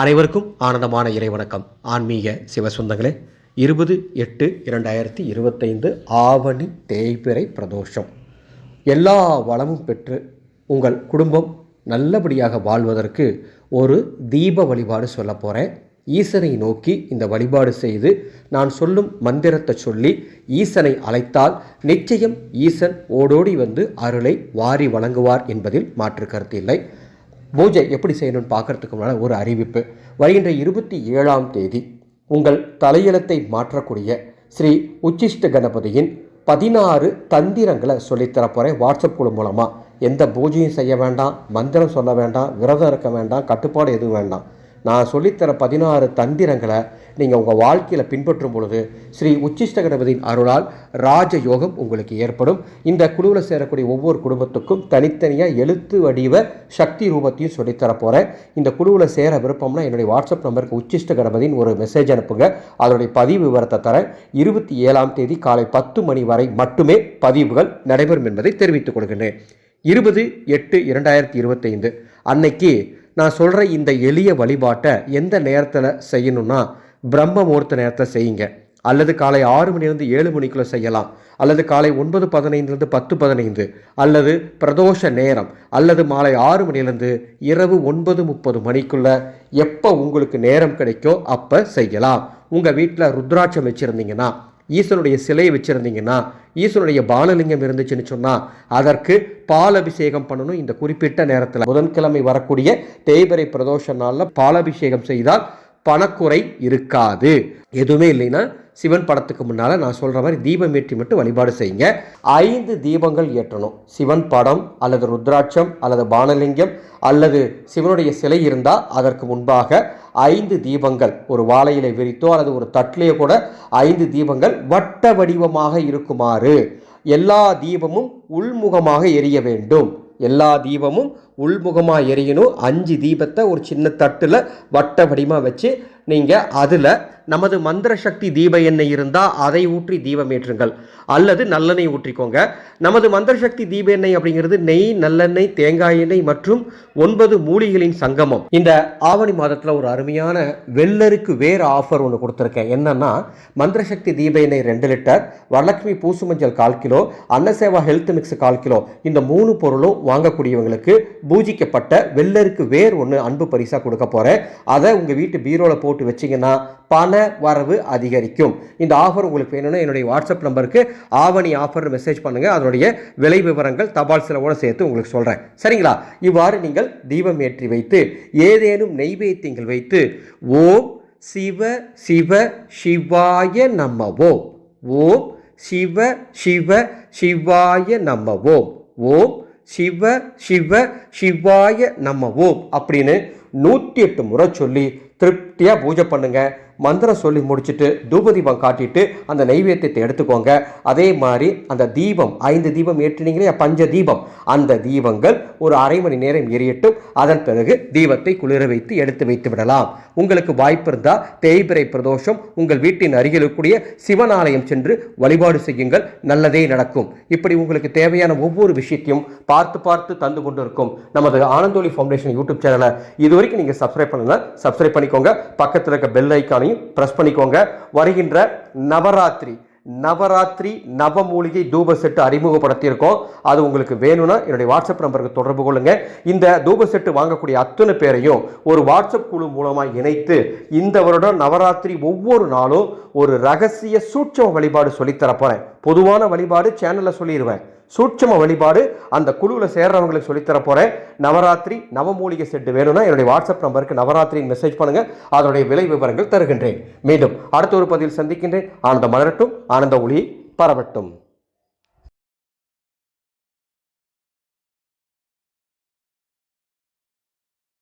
அனைவருக்கும் ஆனந்தமான இறைவணக்கம். ஆன்மீக சிவசுந்தங்களே இருபது எட்டு இரண்டாயிரத்தி இருபத்தைந்து ஆவணி தேய்பிறை பிரதோஷம். எல்லா வளமும் பெற்று உங்கள் குடும்பம் நல்லபடியாக வாழ்வதற்கு ஒரு தீப வழிபாடு சொல்ல போகிறேன் ஈசனை நோக்கி இந்த வழிபாடு செய்து நான் சொல்லும் மந்திரத்தை சொல்லி ஈசனை அழைத்தால் நிச்சயம் ஈசன் ஓடோடி வந்து அருளை வாரி வழங்குவார் என்பதில் மாற்று கருத்து இல்லை. பூஜை எப்படி செய்யணும்னு பார்க்கறதுக்கு முன்னால் ஒரு அறிவிப்பு. வருகின்ற இருபத்தி ஏழாம் தேதி உங்கள் தலையெழுத்தை மாற்றக்கூடிய ஸ்ரீ உச்சிஷ்ட கணபதியின் பதினாறு தந்திரங்களை சொல்லித்தரப் போகிறேன் வாட்ஸ்அப் குழு மூலமாக எந்த பூஜையும் செய்ய வேண்டாம் மந்திரம் சொல்ல வேண்டாம் விரதம் இருக்க வேண்டாம் கட்டுப்பாடு எதுவும் வேண்டாம். நான் சொல்லித்தர பதினாறு தந்திரங்களை நீங்கள் உங்கள் வாழ்க்கையில் பின்பற்றும் பொழுது ஸ்ரீ உச்சிஷ்ட கணபதியின் அருளால் ராஜயோகம் உங்களுக்கு ஏற்படும். இந்த குழுவில் சேரக்கூடிய ஒவ்வொரு குடும்பத்துக்கும் தனித்தனியாக எழுத்து வடிவ சக்தி ரூபத்தையும் சொல்லித்தர போகிறேன் இந்த குழுவில் சேர விருப்பம்னா என்னுடைய வாட்ஸ்அப் நம்பருக்கு உச்சிஷ்ட கணபதியின் ஒரு மெசேஜ் அனுப்புங்க. அதனுடைய பதிவு விவரத்தை தரேன். இருபத்தி ஏழாம் தேதி காலை பத்து மணி வரை மட்டுமே பதிவுகள் நடைபெறும் என்பதை தெரிவித்துக் கொள்கின்றேன். இருபது எட்டு இரண்டாயிரத்தி இருபத்தைந்து அன்னைக்கு நான் சொல்கிற இந்த எளிய வழிபாட்டை எந்த நேரத்தில் செய்யணும்னா பிரம்ம முகூர்த்த நேரத்தில் செய்யுங்க. அல்லது காலை ஆறு மணிலேருந்து ஏழு மணிக்குள்ளே செய்யலாம். அல்லது காலை ஒன்பது பதினைந்துலேருந்து பத்து பதினைந்து. அல்லது பிரதோஷ நேரம். அல்லது மாலை ஆறு மணிலேருந்து இரவு ஒன்பது முப்பது மணிக்குள்ளே எப்போ உங்களுக்கு நேரம் கிடைக்கோ அப்போ செய்யலாம். உங்கள் வீட்டில் ருத்ராட்சம் வச்சுருந்தீங்கன்னா ஈசனுடைய சிலையை வச்சுருந்தீங்கன்னா ஈசனுடைய பானலிங்கம் இருந்துச்சுன்னு சொன்னால் அதற்கு பால் அபிஷேகம் பண்ணணும் இந்த குறிப்பிட்ட நேரத்தில். புதன்கிழமை வரக்கூடிய தேய்பிறை பிரதோஷ நாளில் பாலபிஷேகம் செய்தால் பணக்குறை இருக்காது. எதுவுமே இல்லைன்னா சிவன் படத்துக்கு முன்னால் நான் சொல்கிற மாதிரி தீபம் ஏற்றி மட்டும் வழிபாடு செய்யுங்க. ஐந்து தீபங்கள் ஏற்றணும். சிவன் படம் அல்லது ருத்ராட்சம் அல்லது பானலிங்கம் அல்லது சிவனுடைய சிலை இருந்தால் அதற்கு முன்பாக ஐந்து தீபங்கள் ஒரு வாழையிலை விரித்தோ அல்லது ஒரு தட்டிலேயோ கூட ஐந்து தீபங்கள் வட்ட வடிவமாக இருக்குமாறு. எல்லா தீபமும் உள்முகமாக எரிய வேண்டும். எல்லா தீபமும் உள்முகமாக எரியணும். அஞ்சு தீபத்தை ஒரு சின்ன தட்டில் வட்ட வடிமாக வச்சு நீங்கள் அதில் நமது மந்திர சக்தி தீப எண்ணெய் இருந்தால் அதை ஊற்றி தீபம் ஏற்றுங்கள். அல்லது நல்லெண்ணெய் ஊற்றிக்கோங்க. நமது மந்திர சக்தி தீப எண்ணெய் அப்படிங்கிறது நெய் நல்லெண்ணெய் தேங்காய் எண்ணெய் மற்றும் ஒன்பது மூலிகளின் சங்கமம். இந்த ஆவணி மாதத்தில் ஒரு அருமையான வெள்ளருக்கு வேறு ஆஃபர் ஒன்று கொடுத்துருக்கேன். என்னன்னா மந்திர சக்தி தீப எண்ணெய் ரெண்டு லிட்டர் வரலட்சுமி பூசு மஞ்சள் கால் கிலோ அன்னசேவா ஹெல்த் மிக்ஸ் கால் கிலோ இந்த மூணு பொருளும் வாங்கக்கூடியவங்களுக்கு பூஜிக்கப்பட்ட வெள்ளருக்கு வேர் ஒன்று அன்பு பரிசாக கொடுக்க போகிறேன் அதை உங்கள் வீட்டு பீரோவில் போட்டு போட்டு வச்சிங்கன்னா பண வரவு அதிகரிக்கும். இந்த ஆஃபர் உங்களுக்கு வேணும்னா என்னுடைய வாட்ஸ்அப் நம்பருக்கு ஆவணி ஆஃபர் மெசேஜ் பண்ணுங்கள் அதனுடைய விலை விவரங்கள் தபால் செலவோடு சேர்த்து உங்களுக்கு சொல்கிறேன் சரிங்களா? இவ்வாறு நீங்கள் தீபம் ஏற்றி வைத்து ஏதேனும் நெய்வேத்தியங்கள் வைத்து ஓம் சிவ சிவ சிவாய நம்ம ஓம் சிவ சிவ சிவாய நம்ம ஓம் சிவ சிவ சிவாய நம்ம ஓம் அப்படின்னு நூற்றி எட்டு முறை சொல்லி திருப்தியாக பூஜை பண்ணுங்க. மந்திரம் சொல்லி முடிச்சுட்டு தூபதீபம் காட்டிட்டு அந்த நைவேத்தியத்தை எடுத்துக்கோங்க. அதே மாதிரி அந்த தீபம் ஐந்து தீபம் ஏற்றினீங்களே பஞ்ச தீபம். அந்த தீபங்கள் ஒரு அரை மணி நேரம் எரியட்டும். அதன் பிறகு தீபத்தை குளிர வைத்து எடுத்து வைத்து விடலாம். உங்களுக்கு வாய்ப்பு இருந்தால் தேய்பிறை பிரதோஷம் உங்கள் வீட்டின் அருகில் இருக்கக்கூடிய சிவனாலயம் சென்று வழிபாடு செய்யுங்கள். நல்லதே நடக்கும். இப்படி உங்களுக்கு தேவையான ஒவ்வொரு விஷயத்தையும் பார்த்து பார்த்து தந்து கொண்டு இருக்கும் நமது ஆனந்தோலி ஃபவுண்டேஷன் யூடியூப் சேனலை இதுவரை வரைக்கும் நீங்கள் சப்ஸ்கிரைப் பண்ணுங்க சப்ஸ்கிரைப் பண்ணிக்கோங்க. பக்கத்தில் இருக்க பெல் ஐக்கானையும் ப்ரெஸ் பண்ணிக்கோங்க. வருகின்ற நவராத்திரி நவராத்திரி நவமூலிகை தூப செட்டு அறிமுகப்படுத்தியிருக்கோம். அது உங்களுக்கு வேணும்னா என்னுடைய வாட்ஸ்அப் நம்பருக்கு தொடர்பு கொள்ளுங்க. இந்த தூப செட்டு வாங்கக்கூடிய அத்தனை பேரையும் ஒரு வாட்ஸ்அப் குழு மூலமாக இணைத்து இந்த வருடம் நவராத்திரி ஒவ்வொரு நாளும் ஒரு ரகசிய சூட்சம வழிபாடு சொல்லித்தரப்போகிறேன் பொதுவான வழிபாடு சேனலில் சொல்லிடுவேன் சூட்சம வழிபாடு அந்த குழுவில் சேர்றவங்களுக்கு சொல்லித்தர போகிறேன் நவராத்திரி நவமூலிகை செட்டு வேணும்னா என்னுடைய வாட்ஸ்அப் நம்பருக்கு நவராத்திரின்னு மெசேஜ் பண்ணுங்கள் அதனுடைய விலை விவரங்கள் தருகின்றேன். மீண்டும் அடுத்த ஒரு பதிவில் சந்திக்கின்றேன். ஆனந்த மலரட்டும் ஆனந்த ஒளி பரவட்டும்.